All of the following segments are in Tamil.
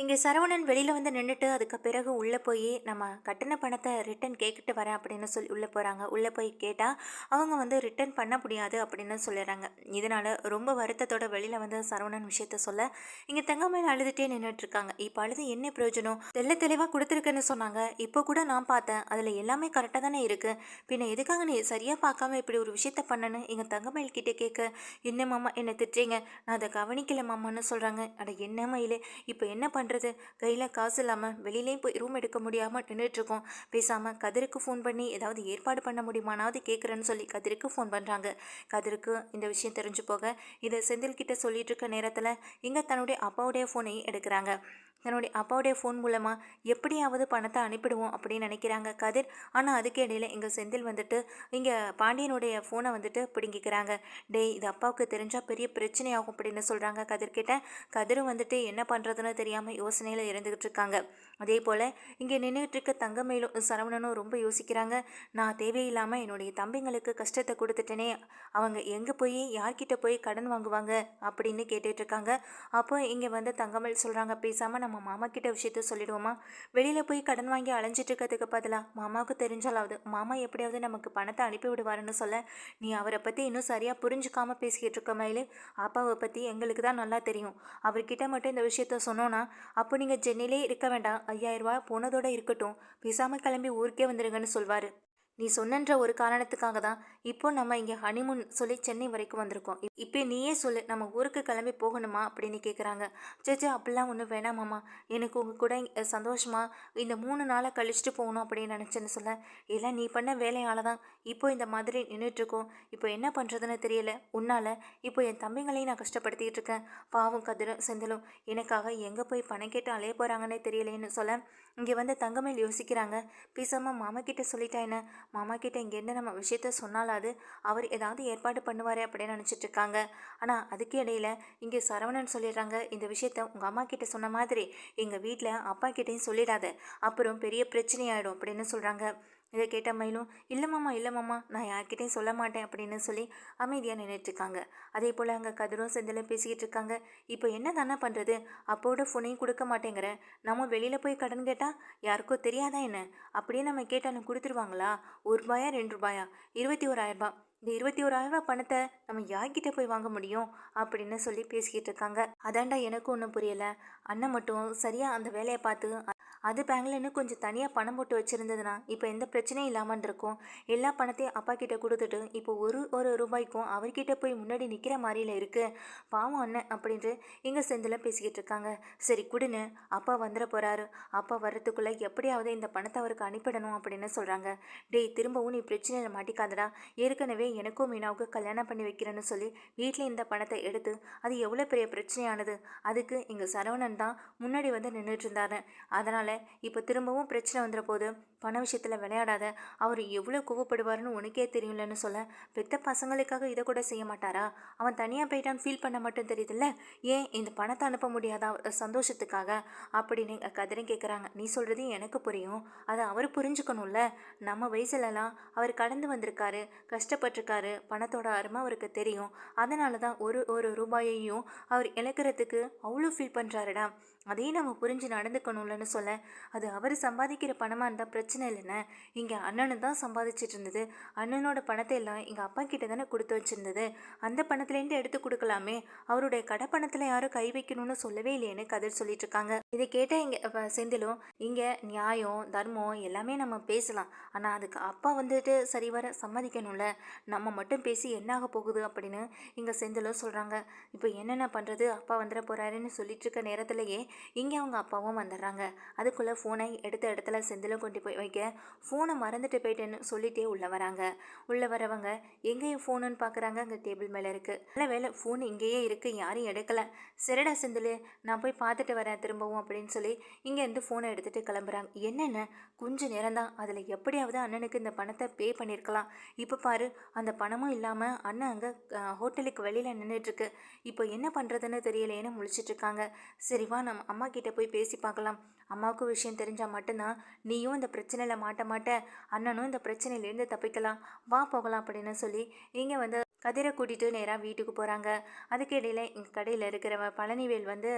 இங்கே சரவணன் வெளியில் வந்து நின்றுட்டு அதுக்கு பிறகு உள்ளே போய் நம்ம கட்டின பணத்தை ரிட்டன் கேட்டுட்டு வரேன் அப்படின்னு சொல்லி உள்ளே போகிறாங்க உள்ளே போய் கேட்டால் அவங்க வந்து ரிட்டன் பண்ண முடியாது அப்படின்னு சொல்லிடுறாங்க. இதனால் ரொம்ப வருத்தத்தோட வெளியில் வந்து சரவணன் விஷயத்த சொல்ல இங்கே தங்கமேல அழுதுகிட்டே நின்றுட்டுருக்காங்க இப்போ அழுது என்ன பிரயோஜனம்? தெல்ல தெளிவாக கொடுத்துருக்குன்னு சொன்னாங்க. இப்போ கூட நான் பார்த்தேன். அதில் எல்லாமே கரெக்டாக தானே இருக்குது பின்ன எதுக்காக நீ சரியாக பார்க்காம இப்படி ஒரு விஷயத்த பண்ணனு எங்கள் தங்கமயில் கிட்டே கேட்க என்ன மாமா என்னை திட்டுறீங்க? நான் அதை கவனிக்கல மாமான்னு சொல்கிறாங்க அட என்ன மயிலே? இப்போ என்ன பண்ண பண்ணுறது கையில் காசு இல்லாமல் வெளியிலேயும் போய் ரூம் எடுக்க முடியாமல் நின்றுட்டுருக்கோம் பேசாமல் கதிருக்கு ஃபோன் பண்ணி ஏதாவது ஏற்பாடு பண்ண முடியுமானாவது கேட்குறேன்னு சொல்லி கதிருக்கு ஃபோன் பண்ணுறாங்க கதிருக்கு இந்த விஷயம் தெரிஞ்சு போக இதை செந்தில்கிட்ட சொல்லிட்டு இருக்க நேரத்தில் இங்கே தன்னுடைய அப்பாவுடைய ஃபோனையும் எடுக்கிறாங்க. தன்னுடைய அப்பாவுடைய ஃபோன் மூலமாக எப்படியாவது பணத்தை அனுப்பிடுவோம் அப்படின்னு நினைக்கிறாங்க கதிர். ஆனால் அதுக்கு இடையில எங்கள் செந்தில் வந்துட்டு இங்கே பாண்டியனுடைய ஃபோனை வந்துட்டு பிடுங்கிக்கிறாங்க. டேய் இது அப்பாவுக்கு தெரிஞ்சால் பெரிய பிரச்சனையாகும் அப்படின்னு சொல்கிறாங்க கதிர்கிட்ட கதிரும் வந்துட்டு என்ன பண்ணுறதுன்னு தெரியாமல் யோசனையில் இருந்துக்கிட்டு இருக்காங்க. அதே போல் இங்கே நின்றுட்டு இருக்க தங்கமயிலும் சரவணனும் ரொம்ப யோசிக்கிறாங்க. நான் தேவையில்லாமல் என்னுடைய தம்பிங்களுக்கு கஷ்டத்தை கொடுத்துட்டேனே. அவங்க எங்கே போய் யார்கிட்ட போய் கடன் வாங்குவாங்க? அப்படின்னு கேட்டுட்ருக்காங்க அப்போ இங்கே வந்து தங்கமல் சொல்கிறாங்க பேசாமல் நம்ம மாமா கிட்ட விஷயத்த சொல்லிடுவோமா? வெளியில் போய் கடன் வாங்கி அலைஞ்சிட்டு இருக்கிறதுக்கு பதிலாக மாமாவுக்கு தெரிஞ்சாலாவது மாமா எப்படியாவது நமக்கு பணத்தை அனுப்பி விடுவாருன்னு சொல்ல நீ அவரை பற்றி இன்னும் சரியாக புரிஞ்சுக்காமல் பேசிக்கிட்டு இருக்க மயிலு. அப்பாவை பற்றி எங்களுக்கு தான் நல்லா தெரியும். அவர்கிட்ட மட்டும் இந்த விஷயத்த சொன்னோன்னா அப்போ நீங்கள் சென்னையிலே இருக்க வேண்டாம். ஐயாயிரம் ரூபாய் போனதோட இருக்கட்டும். பேசாமல் கிளம்பி ஊருக்கே வந்துடுங்கன்னு சொல்வார். நீ சொன்னன்ற ஒரு காரணத்துக்காக தான் இப்போ நம்ம இங்கே ஹனிமூன் சொல்லி சென்னை வரைக்கும் வந்திருக்கோம். இப்போ நீயே சொல்லு நம்ம ஊருக்கு கிளம்பி போகணுமா அப்படின்னு கேட்குறாங்க சேச்சே அப்படிலாம் ஒன்றும் வேணாமாம்மா எனக்கு உங்கள் கூட சந்தோஷமாக சந்தோஷமா இந்த மூணு நாளை கழிச்சிட்டு போகணும் அப்படின்னு நினச்சேன்னு சொல்ல எல்லாம் நீ பண்ண வேலையால் தான் இப்போ இந்த மாதிரி நின்றுட்டுருக்கோம் இப்போ என்ன பண்ணுறதுன்னு தெரியல. உன்னால் இப்போ என் தம்பிங்களையும் நான் கஷ்டப்படுத்திட்டு இருக்கேன். பாவம் கதிரும் செந்திலும் எனக்காக எங்கே போய் பணம் கேட்டு அலைய போகிறாங்கன்னே தெரியலேன்னு சொல்ல இங்கே வந்து தங்கமேல் யோசிக்கிறாங்க. பேசாமல் மாமா கிட்ட சொல்லிட்டா என்ன? மாமா கிட்ட இங்கேருந்து நம்ம விஷயத்த சொன்னாலாவது அவர் ஏதாவது ஏற்பாடு பண்ணுவார் அப்படின்னு நினச்சிட்டு இருக்காங்க. ஆனால் அதுக்கு இடையில இங்கே சரவணன் சொல்லிடுறாங்க இந்த விஷயத்த உங்கள் அம்மா கிட்ட சொன்ன மாதிரி எங்கள் வீட்டில் அப்பா கிட்டேயும் சொல்லிடாத. அப்புறம் பெரிய பிரச்சனையாயிடும் அப்படின்னு சொல்கிறாங்க இதை கேட்ட மயிலும் இல்லை மாமா இல்லை மாமா நான் யார்கிட்டையும் சொல்ல மாட்டேன் அப்படின்னு சொல்லி அமைதியாக நின்றுட்டுருக்காங்க அதே போல் அங்கே கதிரும் செந்திலும் பேசிக்கிட்டு இருக்காங்க. இப்போ என்ன தானே பண்ணுறது அப்போட ஃபோனையும் கொடுக்க மாட்டேங்கிற. நம்ம வெளியில் போய் கடன் கேட்டால் யாருக்கோ தெரியாதா என்ன? அப்படியே நம்ம கேட்டாலும் கொடுத்துருவாங்களா? ஒரு ரூபாயா ரெண்டு ரூபாயா? இருபத்தி ஓராயிரரூபா இந்த இருபத்தி ஓராயிரரூபா பணத்தை நம்ம யார்கிட்ட போய் வாங்க முடியும்? அப்படின்னு சொல்லி பேசிக்கிட்டு இருக்காங்க. அதாண்டா எனக்கும் ஒன்றும் புரியலை. அண்ணன் மட்டும் சரியாக அந்த வேலையை பார்த்து அது பேங்க்ல இன்னும் கொஞ்சம் தனியாக பணம் போட்டு வச்சுருந்ததுன்னா இப்போ எந்த பிரச்சனையும் இல்லாமல் இருக்கும் எல்லா பணத்தையும் அப்பா கிட்ட கொடுத்துட்டு இப்போ ஒரு ஒரு ரூபாய்க்கும் அவர்கிட்ட போய் முன்னாடி நிற்கிற மாதிரியில் இருக்குது பாவம் அண்ணன் அப்படின்ட்டு இங்கே செந்தில் பேசிக்கிட்டு இருக்காங்க. சரி கொடுன்னு அப்பா வந்துட போகிறாரு அப்பா வர்றதுக்குள்ளே எப்படியாவது இந்த பணத்தை அவருக்கு அனுப்பிடணும் அப்படின்னு சொல்கிறாங்க டேய் திரும்பவும் நீ பிரச்சனையில் மாட்டிக்காதடா. ஏற்கனவே எனக்கும் மீனாவுக்கு கல்யாணம் பண்ணி வைக்கிறேன்னு சொல்லி வீட்டில் இந்த பணத்தை எடுத்து அது எவ்வளோ பெரிய பிரச்சனையானது. அதுக்கு இங்கே சரவணன் தான் முன்னாடி வந்து நின்றுட்டு இருந்தாரு. அதனால் இப்போ திரும்பவும் பிரச்சனை வந்துட போது பண விஷயத்தில் விளையாடாத அவர் எவ்வளோ கோவப்படுவார்னு உனக்கே தெரியும்லன்னு சொல்ல பெத்த பசங்களுக்காக இதை கூட செய்ய மாட்டாரா? அவன் தனியாக போயிட்டான்னு ஃபீல் பண்ண மட்டும் தெரியுதுல்ல? ஏன் இந்த பணத்தை அனுப்ப முடியாதா சந்தோஷத்துக்காக? அப்படின்னு கதிரன் கேட்குறாங்க நீ சொல்கிறது எனக்கு புரியும். அதை அவர் புரிஞ்சுக்கணும்ல? நம்ம வயசுலலாம் அவர் கடந்து வந்திருக்காரு கஷ்டப்பட்டிருக்காரு பணத்தோட அருமை அவருக்கு தெரியும். அதனால தான் ஒரு ஒரு ரூபாயையும் அவர் இழக்கிறதுக்கு அவ்வளோ ஃபீல் பண்ணுறாருடா அதையும் நம்ம புரிஞ்சு நடந்துக்கணும்லன்னு சொல்ல அது அவர் சம்பாதிக்கிற பணமாக இருந்தால் பிரச்சனை இல்லைன்னு இங்கே அண்ணனு தான் சம்பாதிச்சிட்டு இருந்தது. அண்ணனோட பணத்தை எல்லாம் எங்கள் அப்பா கிட்ட தானே கொடுத்து வச்சுருந்தது. அந்த பணத்துலேருந்து எடுத்து கொடுக்கலாமே. அவருடைய கடை பணத்தில் யாரும் கை வைக்கணும்னு சொல்லவே இல்லையேன்னு கதிர் சொல்லிட்டு இருக்காங்க. இதை கேட்டால் இங்கே செந்திலும் இங்கே நியாயம் தர்மம் எல்லாமே நம்ம பேசலாம். ஆனால் அதுக்கு அப்பா வந்துட்டு சரி வர சம்மதிக்கணும்ல. நம்ம மட்டும் பேசி என்னாக போகுது அப்படின்னு இங்கே செந்திலும் சொல்கிறாங்க இப்போ என்னென்ன பண்ணுறது அப்பா வந்துட போகிறாருன்னு சொல்லிட்டு இருக்க நேரத்துலையே இங்கே அவங்க அப்பாவும் வந்துடுறாங்க. அதுக்குள்ளே ஃபோனை எடுத்த இடத்துல செந்தில் கொண்டு போய் வைக்க ஃபோனை மறந்துட்டு போயிட்டேன்னு சொல்லிட்டே உள்ளே வராங்க. உள்ளே வரவங்க எங்கேயும் ஃபோனுன்னு பார்க்குறாங்க அங்கே டேபிள் மேலே இருக்குது நல்ல வேலை ஃபோன் இங்கேயே இருக்குது யாரும் எடுக்கல. சரிடா செந்தில் நான் போய் பார்த்துட்டு வரேன் திரும்பவும் அப்படின்னு சொல்லி இங்கேருந்து ஃபோனை எடுத்துகிட்டு கிளம்புறாங்க. என்னென்ன? கொஞ்சம் நேரம் தான் அதில் எப்படியாவது அண்ணனுக்கு இந்த பணத்தை பே பண்ணியிருக்கலாம். இப்போ பாரு அந்த பணமும் இல்லாமல் அண்ணன் அங்கே ஹோட்டலுக்கு வெளியில் நின்றுட்டுருக்கு இப்போ என்ன பண்ணுறதுன்னு தெரியலேன்னு முழிச்சிட்டு இருக்காங்க. நம்ம அம்மா கிட்டே போய் பேசி பார்க்கலாம். அம்மாவுக்கு விஷயம் தெரிஞ்சால் மட்டும்தான் நீயும் இந்த பிரச்சனையில் மாட்ட மாட்ட அண்ணனும் இந்த பிரச்சனையிலேருந்து தப்பிக்கலாம். வா போகலாம் அப்படின்னு சொல்லி இங்கே வந்து கதிரை கூட்டிகிட்டு நேராக வீட்டுக்கு போகிறாங்க அதுக்கு இடையில எங்கள் கடையில் இருக்கிறவ பழனிவேல் வந்து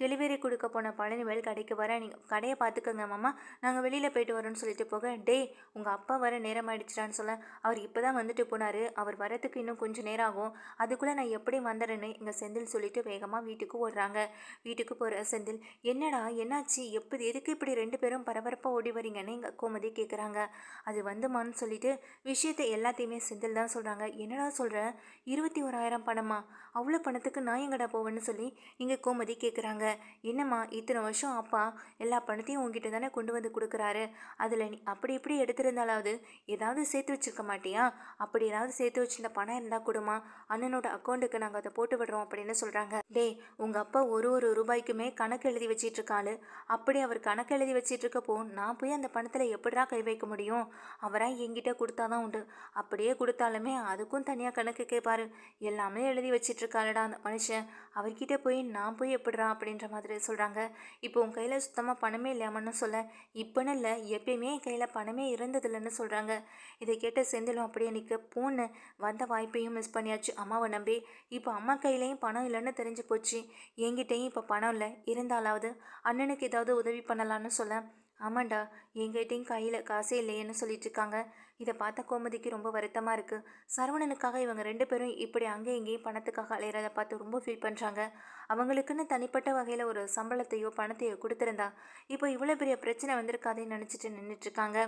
டெலிவரி கொடுக்க போன பழனிவேல் கடைக்கு வர நீங்கள் கடையை பார்த்துக்கோங்க மாமா. நாங்கள் வெளியில் போயிட்டு வரோன்னு சொல்லிட்டு போக டே உங்கள் அப்பா வர நேரம் ஆயிடுச்சிடான்னு சொல்ல. அவர் இப்போ தான் வந்துட்டு போனார். அவர் வரத்துக்கு இன்னும் கொஞ்சம் நேரம் ஆகும். அதுக்குள்ளே நான் எப்படி வந்துடுறேன்னு எங்கள் செந்தில் சொல்லிட்டு வேகமாக வீட்டுக்கு ஓடுறாங்க. வீட்டுக்கு போகிற செந்தில் என்னடா என்னாச்சு? எப்படி எதுக்கு இப்படி ரெண்டு பேரும் பரபரப்பாக ஓடி வரீங்கன்னு எங்கள் கோமதி கேட்குறாங்க அது வந்துமான்னு சொல்லிட்டு விஷயத்தை எல்லாத்தையுமே செந்தில் தான் சொல்கிறாங்க என்னடா சொல்கிற இருபத்தி ஓராயிரம் பணமா? அவ்வளோ பணத்துக்கு நான் எங்கடா போவேன்னு சொல்லி இங்கே கோமதி கேட்குறாங்க என்னம்மா இத்தனை வருஷம் அப்பா எல்லா பணத்தையும் உங்ககிட்ட தானே கொண்டு வந்து கொடுக்குறாரு? அதில் நீ அப்படி இப்படி எடுத்திருந்தாலாவது ஏதாவது சேர்த்து வச்சிருக்க மாட்டியா? அப்படி ஏதாவது சேர்த்து வச்சிருந்த பணம் இருந்தால் கொடுமா? அண்ணனோட அக்கௌண்ட்டுக்கு நாங்கள் அதை போட்டு விடுறோம் அப்படின்னு சொல்கிறாங்க டேய் உங்கள் அப்பா ஒரு ஒரு ரூபாய்க்குமே கணக்கு எழுதி வச்சிட்டு இருக்காளு. அப்படி அவர் கணக்கு எழுதி வச்சிட்டு இருக்கப்போ நான் போய் அந்த பணத்தில் எப்படிடா கை வைக்க முடியும்? அவராக என்கிட்ட கொடுத்தாதான் உண்டு. அப்படியே கொடுத்தாலுமே அதுக்கும் தனியாக கணக்கு கேட்பாரு எல்லாமே எழுதி வச்சிட்டு இருக்காளடா அந்த மனுஷன். அவர்கிட்ட போய் நான் போய் எப்படிறா அப்படின்ற மாதிரி சொல்கிறாங்க இப்போ உன் கையில் சுத்தமாக பணமே இல்லையாமன்னு சொல்ல. இப்போன்னு இல்லை எப்பயுமே என் கையில் பணமே இருந்ததில்லைன்னு சொல்கிறாங்க இதை கேட்ட செந்திலும் அப்படியே நிற்க பூன்னு வந்த வாய்ப்பையும் மிஸ் பண்ணியாச்சு அம்மாவை நம்பி. இப்போ அம்மா கையிலையும் பணம் இல்லைன்னு தெரிஞ்சு போச்சு. என்கிட்டையும் இப்போ பணம் இல்லை. இருந்தாலாவது அண்ணனுக்கு ஏதாவது உதவி பண்ணலான்னு சொல்ல. ஆமாண்டா எங்கிட்டையும் கையில் காசே இல்லையேன்னு சொல்லிட்டு இருக்காங்க இதை பார்த்த கோமதிக்கு ரொம்ப வருத்தமாக இருக்குது சரவணனுக்காக இவங்க ரெண்டு பேரும் இப்படி அங்கேயும் இங்கேயும் பணத்துக்காக அலையிறத பார்த்து ரொம்ப ஃபீல் பண்ணுறாங்க அவங்களுக்குன்னு தனிப்பட்ட வகையில் ஒரு சம்பளத்தையோ பணத்தையோ கொடுத்துருந்தா இப்போ இவ்வளோ பெரிய பிரச்சனை வந்திருக்காதேன்னு நினச்சிட்டு நின்றுட்டுருக்காங்க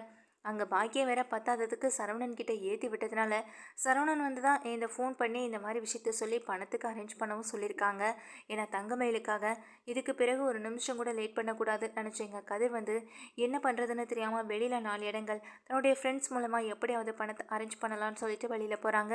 அங்கே பாக்கியம் வேற பத்தாததுக்கு சரவணன் கிட்ட ஏற்றி விட்டதுனால சரவணன் வந்து தான் இந்த ஃபோன் பண்ணி இந்த மாதிரி விஷயத்த சொல்லி பணத்துக்கு அரேஞ்ச் பண்ணவும் சொல்லியிருக்காங்க. ஏன்னா தங்கமயிலுக்காக இதுக்கு பிறகு ஒரு நிமிஷம் கூட லேட் பண்ணக்கூடாதுன்னு நினச்ச எங்கள் கதிர் வந்து என்ன பண்ணுறதுன்னு தெரியாமல் வெளியில் நாலு இடங்கள் தன்னுடைய ஃப்ரெண்ட்ஸ் மூலமாக எப்படியாவது பணத்தை அரேஞ்ச் பண்ணலாம்னு சொல்லிட்டு வெளியில் போகிறாங்க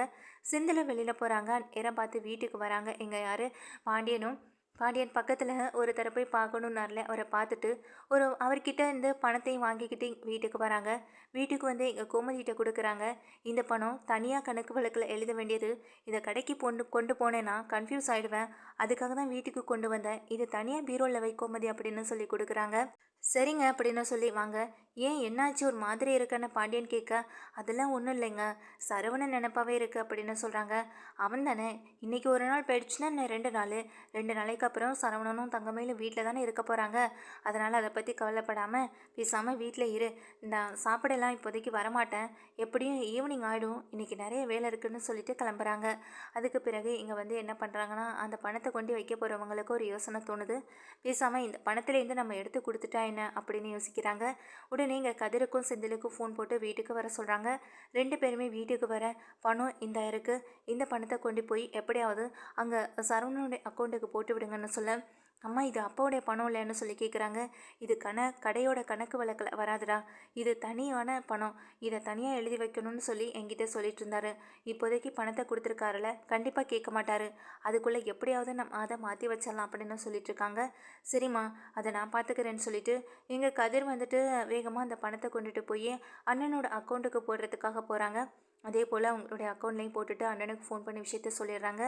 சிந்தில் வெளியில் போகிறாங்க நேரம் பார்த்து வீட்டுக்கு வராங்க. எங்கள் யார்? பாண்டியனும் பாண்டியன் பக்கத்தில் ஒருத்தரை போய் பார்க்கணுன்னார்ல அவரை பார்த்துட்டு ஒரு அவர்கிட்ட இருந்து பணத்தையும் வாங்கிக்கிட்டு வீட்டுக்கு வராங்க. வீட்டுக்கு வந்து எங்கள் கோமதிகிட்ட கொடுக்குறாங்க. இந்த பணம் தனியாக கணக்கு வழக்கில் எழுத வேண்டியது. இதை கடைக்கு கொண்டு கொண்டு போனேன்னா கன்ஃபியூஸ் ஆகிடுவேன் அதுக்காக தான் வீட்டுக்கு கொண்டு வந்தேன். இது தனியாக பீரோவில் வை கோமதி அப்படின்னு சொல்லி கொடுக்குறாங்க. சரிங்க அப்படின்னு சொல்லி வாங்க. ஏன் என்னாச்சு? ஒரு மாதிரி இருக்கன்னு பாண்டியன் கேட்க அதெல்லாம் ஒன்றும் இல்லைங்க. சரவணன் நினப்பாவே இருக்குது அப்படின்னு சொல்கிறாங்க அவன் தானே. இன்றைக்கி ஒரு நாள் போயிடுச்சுன்னா ரெண்டு நாள். ரெண்டு நாளைக்கு அப்புறம் சரவணனும் தங்கமையிலும் வீட்டில் தானே இருக்க போகிறாங்க அதனால் அதை பற்றி கவலைப்படாமல் பேசாமல் வீட்டில் இரு. நான் சாப்பிடலாம் இப்போதைக்கு வரமாட்டேன். எப்படியும் ஈவினிங் ஆகிடும் இன்றைக்கி நிறைய வேலை இருக்குன்னு சொல்லிட்டு கிளம்புறாங்க. அதுக்கு பிறகு இங்கே வந்து என்ன பண்ணுறாங்கன்னா அந்த பணத்தை கொண்டு வைக்க போகிறவங்களுக்கு ஒரு யோசனை தோணுது. பேசாமல் இந்த பணத்துலேருந்து நம்ம எடுத்து கொடுத்துட்டா என்ன அப்படின்னு யோசிக்கிறாங்க. உடனே இங்கே கதிருக்கும் செந்திலுக்கும் ஃபோன் போட்டு வீட்டுக்கு வர சொல்கிறாங்க ரெண்டு பேருமே வீட்டுக்கு வர பணம் இந்த இருக்குது இந்த பணத்தை கொண்டு போய் எப்படியாவது அங்கே சரவணனுடைய அக்கௌண்ட்டுக்கு போட்டு விடுங்கன்னு சொல்ல அம்மா இது அப்பாவுடைய பணம் இல்லைன்னு சொல்லி கேட்குறாங்க இது கண கடையோட கணக்கு வழக்கில் வராதுடா. இது தனியான பணம். இதை தனியாக எழுதி வைக்கணும்னு சொல்லி என்கிட்ட சொல்லிட்டு இருந்தாரு இப்போதைக்கு பணத்தை கொடுத்துருக்காருல கண்டிப்பாக கேட்க மாட்டாரு. அதுக்குள்ளே எப்படியாவது நம்ம அதை மாற்றி வச்சிடலாம் அப்படின்னு சொல்லிட்டு இருக்காங்க சரிம்மா அதை நான் பார்த்துக்கிறேன்னு சொல்லிட்டு எங்கள் கதிர் வந்துட்டு வேகமாக அந்த பணத்தை கொண்டுட்டு போய் அண்ணனோட அக்கௌண்ட்டுக்கு போடுறதுக்காக போகிறாங்க அதே போல் அவங்களுடைய அக்கௌண்ட்லேயும் போட்டுட்டு அண்ணனுக்கு ஃபோன் பண்ணி விஷயத்த சொல்லிடுறாங்க.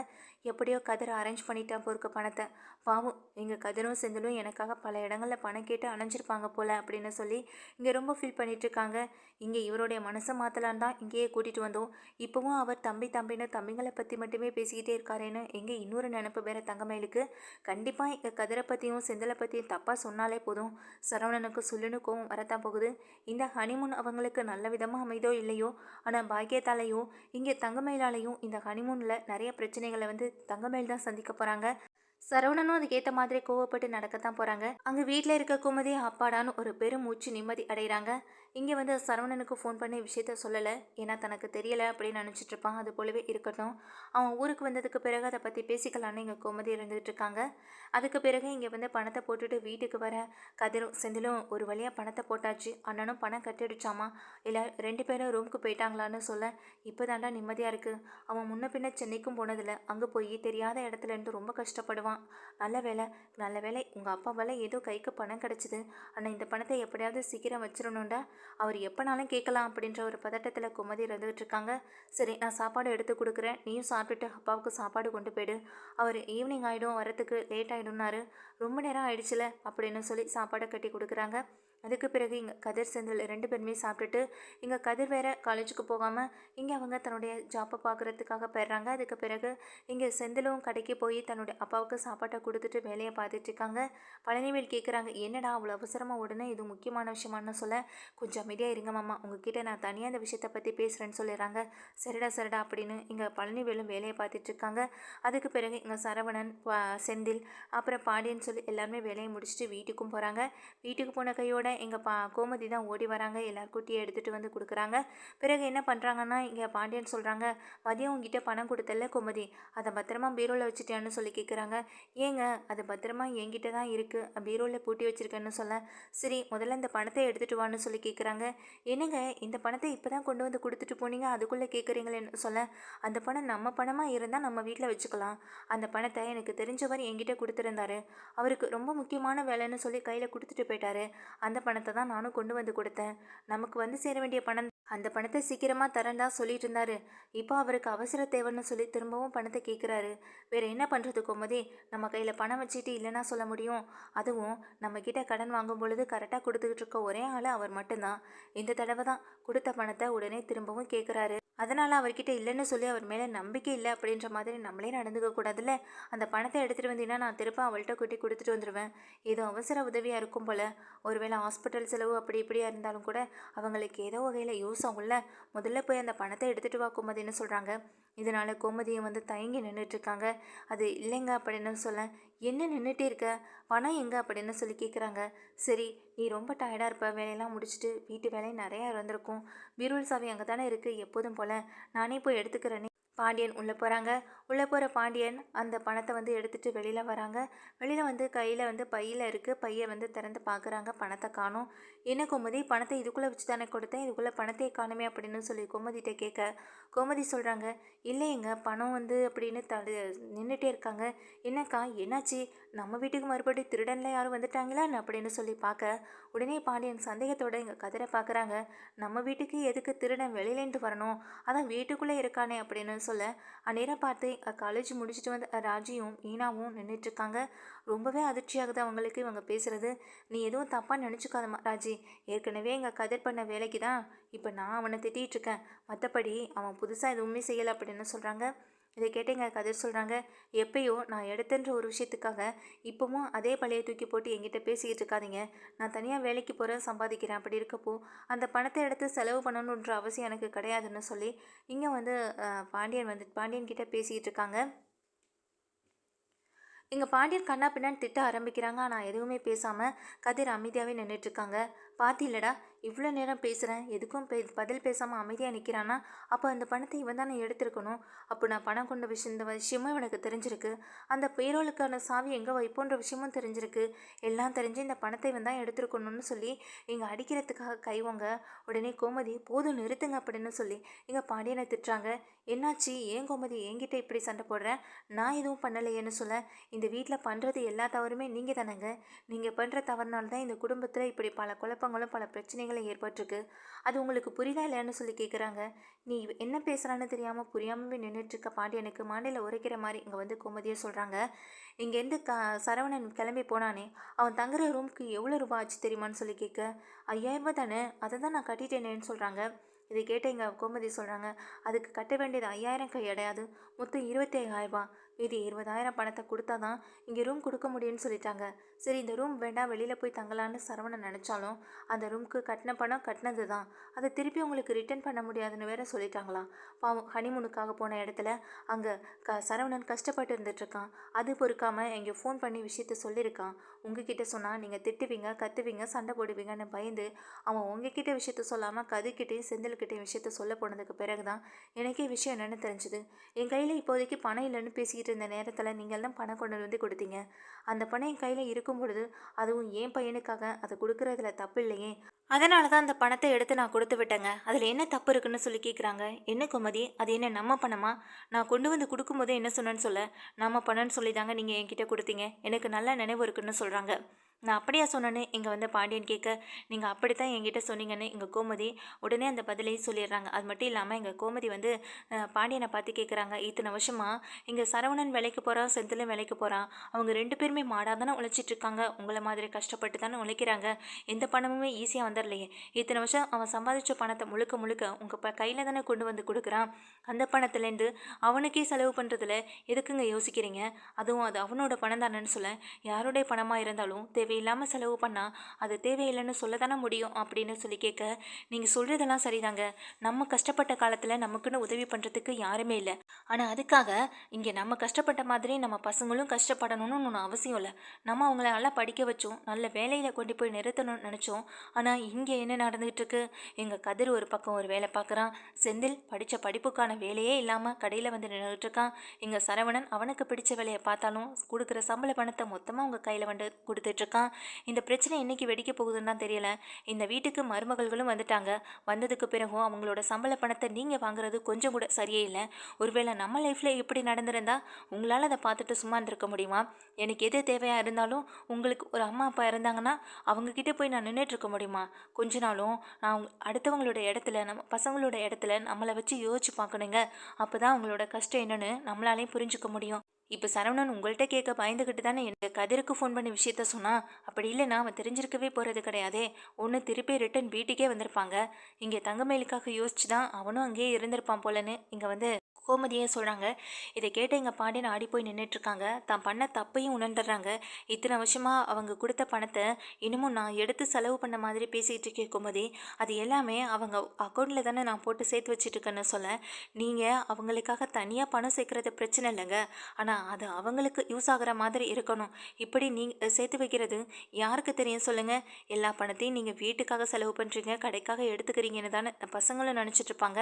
எப்படியோ கதிரை அரேஞ்ச் பண்ணிட்டான் போருக்க பணத்தை. பாவம் எங்கள் கதிரும் செந்திலும் எனக்காக பல இடங்களில் பணம் கேட்டு அணைஞ்சிருப்பாங்க போல் அப்படின்னு சொல்லி இங்கே ரொம்ப ஃபீல் பண்ணிகிட்ருக்காங்க இங்கே இவருடைய மனசை மாற்றலான் தான் இங்கேயே கூட்டிகிட்டு வந்தோம். இப்போவும் அவர் தம்பி தம்பின்னு தம்பிங்களை பற்றி மட்டுமே பேசிக்கிட்டே இருக்காரேன்னு எங்கே இன்னொரு நினப்பு வேற தங்கமயிலுக்கு கண்டிப்பாக எங்கள் கதிரை பற்றியும் செந்திலை பற்றியும் தப்பாக சொன்னாலே போதும். சரவணனுக்கு சொல்லுன்னு கோவம் வரத்தான் போகுது. இந்த ஹனிமூன் அவங்களுக்கு நல்ல விதமாக அமைதோ இல்லையோ? ஆனால் பாக்கியத்தாலையும் இங்கே தங்கமயிலாலையும் இந்த ஹனிமூனில் நிறைய பிரச்சனைகளை வந்து தங்கமயில் தான் சந்திக்க போகிறாங்க சரவணனும் அதுக்கேற்ற மாதிரி கோவப்பட்டு நடக்கத்தான் போகிறாங்க அங்கே வீட்டில் இருக்க குமதி அப்பாடான்னு ஒரு பெரும் மூச்சு நிம்மதி அடைகிறாங்க இங்கே வந்து சரவணனுக்கு ஃபோன் பண்ணி விஷயத்த சொல்லலை. ஏன்னா தனக்கு தெரியலை அப்படின்னு நினச்சிட்டுருப்பான் அது போலவே இருக்கட்டும். அவன் ஊருக்கு வந்ததுக்கு பிறகு அதை பற்றி பேசிக்கலான்னு இங்கே கோமதி இருந்துகிட்டு இருக்காங்க அதுக்கு பிறகு இங்கே வந்து பணத்தை போட்டுட்டு வீட்டுக்கு வர கதிரும் செந்திலும் ஒரு வழியாக பணத்தை போட்டாச்சு. அண்ணனும் பணம் கட்டிடுச்சாமா? இல்லை ரெண்டு பேரும் ரூமுக்கு போயிட்டாங்களான்னு சொல்ல. இப்போ தாண்டா நிம்மதியாக இருக்குது அவன் முன்ன பின்ன சென்னைக்கும் போனதில்லை. அங்கே போய் தெரியாத இடத்துல இருந்து ரொம்ப கஷ்டப்படுவான். நல்ல வேலை நல்ல வேலை உங்கள் அப்பாவால் ஏதோ கைக்கு பணம் கிடச்சிது. ஆனால் இந்த பணத்தை எப்படியாவது சீக்கிரம் வச்சிடணுண்டா அவர் எப்போனாலும் கேட்கலாம் அப்படின்ற ஒரு பதட்டத்தில் குமதி இருந்துகிட்டு இருக்காங்க சரி நான் சாப்பாடு எடுத்து கொடுக்குறேன். நீயும் சாப்பிட்டுட்டு அப்பாவுக்கு சாப்பாடு கொண்டு போயிடு. அவர் ஈவினிங் ஆகிடும் வரத்துக்கு லேட் ஆகிடும்னாரு ரொம்ப நேரம் ஆயிடுச்சுல அப்படின்னு சொல்லி சாப்பாடை கட்டி கொடுக்குறாங்க. அதுக்கு பிறகு இங்கே கதிர் செந்தில் ரெண்டு பேருமே சாப்பிட்டுட்டு இங்கே கதிர் வேற காலேஜுக்கு போகாமல் இங்கே அவங்க தன்னுடைய ஜாப்பை பார்க்குறதுக்காக போயிடுறாங்க. அதுக்கு பிறகு இங்கே செந்திலும் கடைக்கு போய் தன்னுடைய அப்பாவுக்கு சாப்பாட்டை கொடுத்துட்டு வேலையை பார்த்துட்டு இருக்காங்க. பழனிவேல் கேட்குறாங்க என்னடா அவ்வளோ அவசரமாக உடனே இது முக்கியமான விஷயமானு சொல்ல. கொஞ்சம் அமைதியாக இருங்க மாமா. உங்ககிட்ட நான் தனியாக இந்த விஷயத்தை பற்றி பேசுகிறேன்னு சொல்லிடுறாங்க. சரிடா சரிடா அப்படின்னு இங்கே பழனிவேலும் வேலையை பார்த்துட்டு இருக்காங்க. அதுக்கு பிறகு இங்கே சரவணன் பா- செந்தில் அப்புறம் பாண்டியன் சொல்லி எல்லாருமே வேலையை முடிச்சுட்டு வீட்டுக்கும் போகிறாங்க வீட்டுக்கு போன கையோட எங்கள் பா கோமதி தான் ஓடி வராங்க. எல்லார் கூட்டியும் எடுத்துகிட்டு வந்து கொடுக்குறாங்க. பிறகு என்ன பண்ணுறாங்கன்னா இங்கே பாண்டியன் சொல்கிறாங்க மதியம் உங்ககிட்ட பணம் கொடுத்தல கோமதி. அதை பத்திரமா பீரோவில் வச்சுட்டியான்னு சொல்லி கேட்குறாங்க ஏங்க அது பத்திரமா என்கிட்ட தான் இருக்குது பீரோவில் பூட்டி வச்சுருக்கேன்னு சொல்ல. சரி முதல்ல இந்த பணத்தை எடுத்துகிட்டு வான்னு சொல்லி கேட்குறாங்க என்னங்க இந்த பணத்தை இப்போ தான் கொண்டு வந்து கொடுத்துட்டு போனீங்க? அதுக்குள்ளே கேட்குறீங்களேன்னு சொல்ல? அந்த பணம் நம்ம பணமாக இருந்தால் நம்ம வீட்டில் வச்சுக்கலாம். அந்த பணத்தை எனக்கு தெரிஞ்சவர் என்கிட்ட கொடுத்துருந்தாரு. அவருக்கு ரொம்ப முக்கியமான வேலைன்னு சொல்லி கையில் கொடுத்துட்டு போயிட்டாரு. அந்த பணத்தை தான் நானும் கொண்டு வந்து கொடுத்தேன். நமக்கு வந்து சேர வேண்டிய பணம் அந்த பணத்தை சீக்கிரமாக தரேன் தான் சொல்லிட்டு இருந்தாரு இப்போ அவருக்கு அவசர தேவைன்னு சொல்லி திரும்பவும் பணத்தை கேட்குறாரு வேறு என்ன பண்ணுறது கோமதி? நம்ம கையில் பணம் வச்சுட்டு இல்லைன்னா சொல்ல முடியும். அதுவும் நம்மக்கிட்ட கடன் வாங்கும் பொழுது கரெக்டாக கொடுத்துக்கிட்டு இருக்க ஒரே ஆள் அவர் மட்டும்தான். இந்த தடவை தான் கொடுத்த பணத்தை உடனே திரும்பவும் கேட்குறாரு அதனால் அவர்கிட்ட இல்லைன்னு சொல்லி அவர் மேலே நம்பிக்கை இல்லை அப்படின்ற மாதிரி நம்மளே நடந்துக்க கூடாதுல்ல? அந்த பணத்தை எடுத்துகிட்டு வந்தீங்கன்னா நான் திரும்ப அவள்கிட்ட கூட்டி கொடுத்துட்டு வந்துடுவேன் ஏதோ அவசர உதவியாக இருக்கும் போல். ஒருவேளை ஹாஸ்பிட்டல் செலவு அப்படி இப்படியாக இருந்தாலும் கூட அவங்களுக்கு ஏதோ வகையில் யூஸ் ஆகும்ல முதல்ல போய் அந்த பணத்தை எடுத்துகிட்டு வா கோமதின்னு சொல்கிறாங்க இதனால் கோமதியும் வந்து தயங்கி நின்றுட்டு இருக்காங்க அது இல்லைங்க அப்படின்னு சொல்ல என்ன நின்றுட்டே இருக்க பணம் எங்கே? அப்படின்னு சொல்லி கேட்குறாங்க சரி நீ ரொம்ப டயர்டாக இருப்ப. வேலையெல்லாம் முடிச்சுட்டு வீட்டு வேலை நிறையா இருந்திருக்கும். பீரோல் சாவி அங்கே தானே இருக்குது எப்போதும் போல் நானே போய் எடுத்துக்கிறேனே பாண்டியன் உள்ளே போகிறாங்க உள்ளே போகிற பாண்டியன் அந்த பணத்தை வந்து எடுத்துகிட்டு வெளியில் வராங்க. வெளியில் வந்து கையில் வந்து பையில் இருக்குது பையை வந்து திறந்து பார்க்குறாங்க பணத்தை காணும். என்ன கோமதி? பணத்தை இதுக்குள்ளே வச்சு தானே கொடுத்தேன். இதுக்குள்ளே பணத்தை காணுமே அப்படின்னு சொல்லி கோமதிகிட்ட கேட்க கோமதி சொல்கிறாங்க இல்லைங்க பணம் வந்து அப்படின்னு தடு நின்றுட்டே இருக்காங்க. என்னக்கா? என்னாச்சு? நம்ம வீட்டுக்கு மறுபடியும் திருடனில் யாரும் வந்துட்டாங்களா அப்படின்னு சொல்லி பார்க்க உடனே பாண்டியன் சந்தேகத்தோட இங்கே கதிரை பார்க்குறாங்க நம்ம வீட்டுக்கு எதுக்கு திருடன் வெளியிலேன்ட்டு வரணும்? அதான் வீட்டுக்குள்ளே இருக்கானே அப்படின்னு சொல்ல அந்நேரம் பார்த்து காலேஜ் முடிச்சுட்டு வந்து ராஜியும் ஈனாவும் நின்றுட்டுருக்காங்க ரொம்பவே அதிர்ச்சியாகுது அவங்களுக்கு இவங்க பேசுகிறது நீ எதுவும் தப்பாக நினச்சிக்காதம்மா ராஜி. ஏற்கனவே எங்கள் கதிர் பண்ண வேலைக்கு தான் இப்போ நான் அவனை திட்டிகிட்டு இருக்கேன் மற்றபடி அவன் புதுசாக எதுவுமே செய்யலை அப்படின்னு சொல்கிறாங்க இதை கேட்டு எங்கள் கதிர் சொல்கிறாங்க எப்பயோ நான் எடுத்தன்ற ஒரு விஷயத்துக்காக இப்போவும் அதே பழைய தூக்கி போட்டு என்கிட்ட பேசிக்கிட்டு இருக்காதீங்க. நான் தனியாக வேலைக்கு போகிறேன் சம்பாதிக்கிறேன் அப்படி இருக்கப்போ அந்த பணத்தை எடுத்து செலவு பண்ணணுன்ற அவசியம் எனக்கு கிடையாதுன்னு சொல்லி இங்கே வந்து பாண்டியன் வந்து பாண்டியன் கிட்ட பேசிக்கிட்டு இருக்காங்க. இங்கே பாண்டியன் கண்ணா பின்னான்னு திட்ட ஆரம்பிக்கிறாங்க. ஆனால் எதுவுமே பேசாமல் கதிர் அமைதியாகவே நின்றுட்டுருக்காங்க பார்த்தீங்களடா இவ்வளோ நேரம் பேசுகிறேன். எதுக்கும் பே பதில் பேசாமல் அமைதியாக நிற்கிறான்னா அப்போ அந்த பணத்தை இவன் தானே எடுத்திருக்கணும். அப்போ நான் பணம் கொண்ட விஷயம் இந்த விஷயமும் இவனுக்கு தெரிஞ்சிருக்கு. அந்த பேரோலுக்கான சாவி எங்கே வைப்போன்ற விஷயமும் தெரிஞ்சிருக்கு. எல்லாம் தெரிஞ்சு இந்த பணத்தை இவன் தான் எடுத்துருக்கணும்னு சொல்லி இங்கே அடிக்கிறதுக்காக கைவங்க உடனே கோமதி போதும் நிறுத்துங்க அப்படின்னு சொல்லி இங்கே பாண்டியனை திட்டுறாங்க. என்னாச்சு? ஏன் கோமதி என்கிட்ட இப்படி சண்டை போடுறேன் நான் எதுவும் பண்ணலையேன்னு சொல்ல. இந்த வீட்டில் பண்ணுறது எல்லா தவறுமே நீங்கள் தானேங்க நீங்கள் பண்ணுற தவறுனால தான் இந்த குடும்பத்தில் இப்படி பல குழப்பங்களும் பல பிரச்சனைகளும் ஏற்பட்டிருக்கு. அது உங்களுக்கு புரியுதா இல்லையான்னு சொல்லி கேட்குறாங்க நீ என்ன பேசுகிறான்னு தெரியாமல் புரியாமல் நின்றுட்டுருக்க பாண்டியனுக்கு மாண்டையில் உரைக்கிற மாதிரி இங்கே வந்து கோமதியை சொல்கிறாங்க இங்கேருந்து க சரவணன் கிளம்பி போனானே அவன் தங்குற ரூமுக்கு எவ்வளோ ரூபாய் ஆச்சு தெரியுமான்னு சொல்லி கேட்க ஐயாயிரம் ரூபாய் தானே அதை தான் நான் கட்டிட்டேனேன்னு சொல்கிறாங்க இதை கேட்டு இங்கே கோமதி சொல்கிறாங்க அதுக்கு கட்ட வேண்டியது ஐயாயிரம் கிடையாது மொத்தம் இருபத்தி ஐயாயிரம் மீதி இருபதாயிரம் பணத்தை கொடுத்தா தான் இங்கே ரூம் கொடுக்க முடியும்னு சொல்லிட்டாங்க. சரி இந்த ரூம் வேண்டாம் வெளியில் போய் தங்கலான்னு சரவணன் நினச்சாலும் அந்த ரூமுக்கு கட்டின பணம் கட்டினது தான். அதை திருப்பி உங்களுக்கு ரிட்டர்ன் பண்ண முடியாதுன்னு வேற சொல்லிட்டாங்களாம். பாவம் ஹனிமூனுக்காக போன இடத்துல அங்கே க சரவணன் கஷ்டப்பட்டு இருந்துட்டுருக்கான் அது பொறுக்காமல் எங்கே ஃபோன் பண்ணி விஷயத்த சொல்லியிருக்கான். உங்ககிட்ட சொன்னால் நீங்கள் திட்டுவீங்க கத்துவீங்க சண்டை போடுவீங்கன்னு பயந்து அவன் உங்ககிட்ட விஷயத்த சொல்லாமல் கதுக்கிட்டையும் செந்தில்கிட்டையும் விஷயத்த சொல்ல போனதுக்கு பிறகு தான் எனக்கே விஷயம் என்னென்னு தெரிஞ்சுது. என் கையில் இப்போதைக்கு பணம் இல்லைன்னு பேசி பேசிகிட்டு இருந்த நேரத்தில் நீங்கள் தான் பணம் கொண்டு வந்து கொடுத்தீங்க. அந்த பணம் என் கையில் இருக்கும் பொழுது அதுவும் என் பையனுக்காக அதை கொடுக்குறதுல தப்பு இல்லையே. அதனால தான் அந்த பணத்தை எடுத்து நான் கொடுத்து விட்டேங்க. அதில் என்ன தப்பு இருக்குன்னு சொல்லி கேட்குறாங்க என்ன குமதி? அது என்ன நம்ம பணமா? நான் கொண்டு வந்து கொடுக்கும்போது என்ன சொன்னேன்னு சொல்ல? நம்ம பணம்னு சொல்லி தாங்க நீங்கள் என்கிட்ட கொடுத்தீங்க. எனக்கு நல்ல நினைவு இருக்குன்னு சொல்கிறாங்க நான் அப்படியா சொன்னேன்னு இங்கே வந்து பாண்டியன் கேட்க நீங்கள் அப்படித்தான் என்கிட்ட சொன்னீங்கன்னு எங்கள் கோமதி உடனே அந்த பதிலையும் சொல்லிடுறாங்க. அது மட்டும் இல்லாமல் எங்கள் கோமதி வந்து பாண்டியனை பார்த்து கேட்குறாங்க இத்தனை வருஷமா இங்கே சரவணன் வேலைக்கு போகிறான் செந்திலும் வேலைக்கு போகிறான் அவங்க ரெண்டு பேருமே மாடாக தானே உழைச்சிட்டு இருக்காங்க. உங்களை மாதிரி கஷ்டப்பட்டு தானே உழைக்கிறாங்க. எந்த பணமுமே ஈஸியாக வந்துடலையே இத்தனை வருஷம் அவன் சம்பாதிச்ச பணத்தை முழுக்க முழுக்க உங்கள் ப கையில் தானே கொண்டு வந்து கொடுக்குறான். அந்த பணத்துலேருந்து அவனுக்கே செலவு பண்ணுறதுல எதுக்குங்க யோசிக்கிறீங்க? அதுவும் அது அவனோட பணம் தானேன்னு சொல்ல யாருடைய பணமாக இருந்தாலும் தேவையில்லாமல் செலவு பண்ணால் அது தேவையில்லைன்னு சொல்ல தானே முடியும் அப்படின்னு சொல்லி கேட்க நீங்கள் சொல்கிறதெல்லாம் சரிதாங்க. நம்ம கஷ்டப்பட்ட காலத்தில் நமக்குன்னு உதவி பண்ணுறதுக்கு யாருமே இல்லை. ஆனால் அதுக்காக இங்கே நம்ம கஷ்டப்பட்ட மாதிரி நம்ம பசங்களும் கஷ்டப்படணும்னு ஒன்று அவசியம் இல்லை. நம்ம அவங்கள நல்லா படிக்க வச்சோம். நல்ல வேலையில் கொண்டு போய் நிறுத்தணும்னு நினச்சோம். ஆனால் இங்கே என்ன நடந்துகிட்டு இருக்கு? எங்கள் கதிர் ஒரு பக்கம் ஒரு வேலை பார்க்குறான் செந்தில் படித்த படிப்புக்கான வேலையே இல்லாமல் கடையில் வந்து நின்றுட்டு இருக்கான். எங்கள் சரவணன் அவனுக்கு பிடிச்ச வேலையை பார்த்தாலும் கொடுக்குற சம்பள பணத்தை மொத்தமாக அவங்க கையில் வந்து கொடுத்துட்ருக்கான் இந்த பிரச்சனை என்னைக்கு வெடிக்க போகுதுன்னு தான் தெரியல. இந்த வீட்டுக்கு மருமகள்களும் வந்துட்டாங்க. வந்ததுக்கு பிறகும் அவங்களோட சம்பள பணத்தை நீங்கள் வாங்குறது கொஞ்சம் கூட சரியே இல்லை. ஒருவேளை நம்ம லைஃப்பில் எப்படி நடந்திருந்தா உங்களால் அதை பார்த்துட்டு சும்மா இருந்திருக்க முடியுமா? எனக்கு எது தேவையாக இருந்தாலும் உங்களுக்கு ஒரு அம்மா அப்பா இருந்தாங்கன்னா அவங்கக்கிட்ட போய் நான் நின்றுட்டு இருக்க முடியுமா? கொஞ்ச நாளும் நான் அவங்க- அடுத்தவங்களோட இடத்துல நம்ம பசங்களோட இடத்துல நம்மளை வச்சு யோசிச்சு பார்க்கணுங்க. அப்போ தான் அவங்களோட கஷ்டம் என்னென்னு நம்மளாலையும் புரிஞ்சுக்க முடியும். இப்போ சரவணன் உங்கள்கிட்ட கேட்க பயந்துக்கிட்டு தானே எனக்கு கதிருக்கு ஃபோன் பண்ணி விஷயத்த சொன்னான் அப்படி இல்லைன்னா அவன் தெரிஞ்சிருக்கவே போகிறது கிடையாதே. ஒன்று திருப்பி ரிட்டன் வீட்டுக்கே வந்திருப்பாங்க. இங்கே தங்கமயிலுக்காக யோசிச்சு தான் அவனும் அங்கேயே இருந்திருப்பான் போலன்னு இங்கே வந்து கோமதியே சொல்கிறாங்க இதை கேட்டு எங்கள் பாண்டியன் ஆடி போய் நின்றுட்டுருக்காங்க தான் பண்ண தப்பையும் உணர்ந்துடுறாங்க. இத்தனை வருஷமாக அவங்க கொடுத்த பணத்தை இன்னமும் நான் எடுத்து செலவு பண்ண மாதிரி பேசிகிட்டு இருக்கேன் கோமதி. அது எல்லாமே அவங்க அக்கௌண்ட்டில் தானே நான் போட்டு சேர்த்து வச்சுட்டுருக்கேன்னு சொல்ல. நீங்கள் அவங்களுக்காக தனியாக பணம் சேர்க்குறது பிரச்சனை இல்லைங்க. ஆனால் அது அவங்களுக்கு யூஸ் ஆகிற மாதிரி இருக்கணும். இப்படி நீங்கள் சேர்த்து வைக்கிறது யாருக்கு தெரியும் சொல்லுங்கள் எல்லா பணத்தையும் நீங்கள் வீட்டுக்காக செலவு பண்ணுறீங்க கடைக்காக எடுத்துக்கிறீங்கன்னு தானே பசங்களும் நினச்சிட்ருப்பாங்க.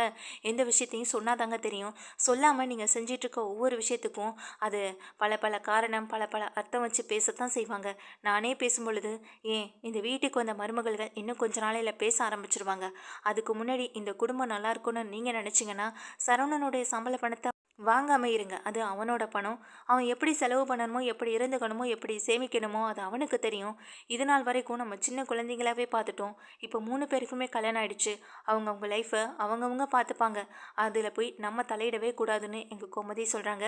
எந்த விஷயத்தையும் சொன்னாதாங்க தெரியும். சொல்லாமல் நீங்கள் செஞ்சிட்ருக்க ஒவ்வொரு விஷயத்துக்கும் அது பல பல காரணம் பல பல அர்த்தம் வச்சு பேசத்தான் செய்வாங்க. நானே பேசும் பொழுது ஏன் இந்த வீட்டுக்கு வந்த மருமகள்கள் இன்னும் கொஞ்ச நாளையில் பேச ஆரம்பிச்சிருவாங்க. அதுக்கு முன்னாடி இந்த குடும்பம் நல்லா இருக்கும்னு நீங்கள் நினச்சிங்கன்னா சரவணனுடைய சம்பள பணத்தை வாங்காமல் இருங்க. அது அவனோட பணம். அவன் எப்படி செலவு பண்ணணுமோ எப்படி இருந்துக்கணுமோ எப்படி சேமிக்கணுமோ அது அவனுக்கு தெரியும். இது நாள் வரைக்கும் நம்ம சின்ன குழந்தைங்களாவே பார்த்துட்டோம். இப்போ மூணு பேருக்குமே கல்யாணம் ஆயிடுச்சு. அவங்க அவங்க லைஃப்பை அவங்கவுங்க பார்த்துப்பாங்க. அதில் போய் நம்ம தலையிடவே கூடாதுன்னு எங்கள் கோமதி சொல்கிறாங்க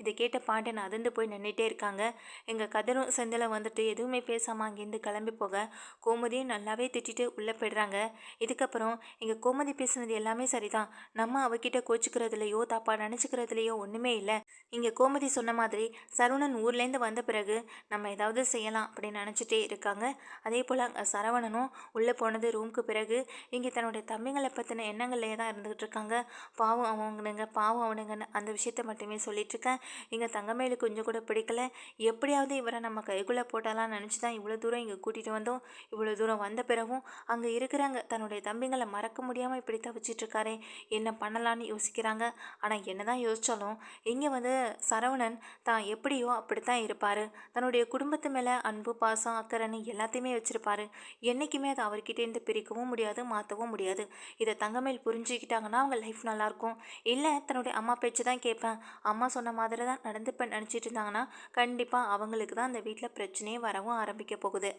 இதை கேட்ட பாண்டியன் அதிர்ந்து போய் நின்றுட்டே இருக்காங்க. எங்கள் கதரும் செந்தில் வந்துட்டு எதுவுமே பேசாமல் அங்கேருந்து கிளம்பி போக கோமதியும் நல்லாவே திட்டிட்டு உள்ளே போயிடுறாங்க. இதுக்கப்புறம் எங்கள் கோமதி பேசுனது எல்லாமே சரிதான். நம்ம அவகிட்ட கோச்சிக்கிறதுலையோ தப்பாக நினச்சிக்கிறது நினச்சிக்கிறதுலையோ ஒன்றுமே இல்லை. இங்கே கோமதி சொன்ன மாதிரி சரவணன் ஊர்லேருந்து வந்த பிறகு நம்ம ஏதாவது செய்யலாம் அப்படின்னு நினச்சிட்டே இருக்காங்க. அதே போல் அங்கே சரவணனும் உள்ளே போனது ரூமுக்கு பிறகு இங்கே தன்னுடைய தம்பிங்களை பற்றின எண்ணங்கள்லேயே தான் இருந்துகிட்டு இருக்காங்க. பாவம் அவனுங்க பாவம் அவனுங்கன்னு அந்த விஷயத்த மட்டுமே சொல்லிட்டு இருக்கேன். இங்கே தங்கமேலு கொஞ்சம் கூட பிடிக்கல. எப்படியாவது இவரை நம்ம கைக்குள்ளே போட்டாலாம் நினச்சி தான் இவ்வளோ தூரம் இங்கே கூட்டிகிட்டு வந்தோம். இவ்வளோ தூரம் வந்த பிறகும் அங்கே இருக்கிறாங்க. தன்னுடைய தம்பிங்களை மறக்க முடியாமல் இப்படி தவிச்சிட்ருக்காரே என்ன பண்ணலான்னு யோசிக்கிறாங்க. ஆனால் என்ன தான் யோசித்தாலும் இங்கே வந்து சரவணன் தான் எப்படியோ அப்படித்தான் இருப்பார். தன்னுடைய குடும்பத்து மேலே அன்பு பாசம் அக்கறைன்னு எல்லாத்தையுமே வச்சுருப்பாரு. என்றைக்குமே அதை அவர்கிட்டேருந்து பிரிக்கவும் முடியாது மாற்றவும் முடியாது. இதை தங்கமேல் புரிஞ்சுக்கிட்டாங்கன்னா அவங்க லைஃப் நல்லாயிருக்கும். இல்லை தன்னுடைய அம்மா பேச்சு தான் கேட்பேன். அம்மா சொன்ன மாதிரி தான் நடந்துப்பேன் நினச்சிட்டு இருந்தாங்கன்னா கண்டிப்பாக அவங்களுக்கு தான் அந்த வீட்டில் பிரச்சனையே வரவும் ஆரம்பிக்க போகுது.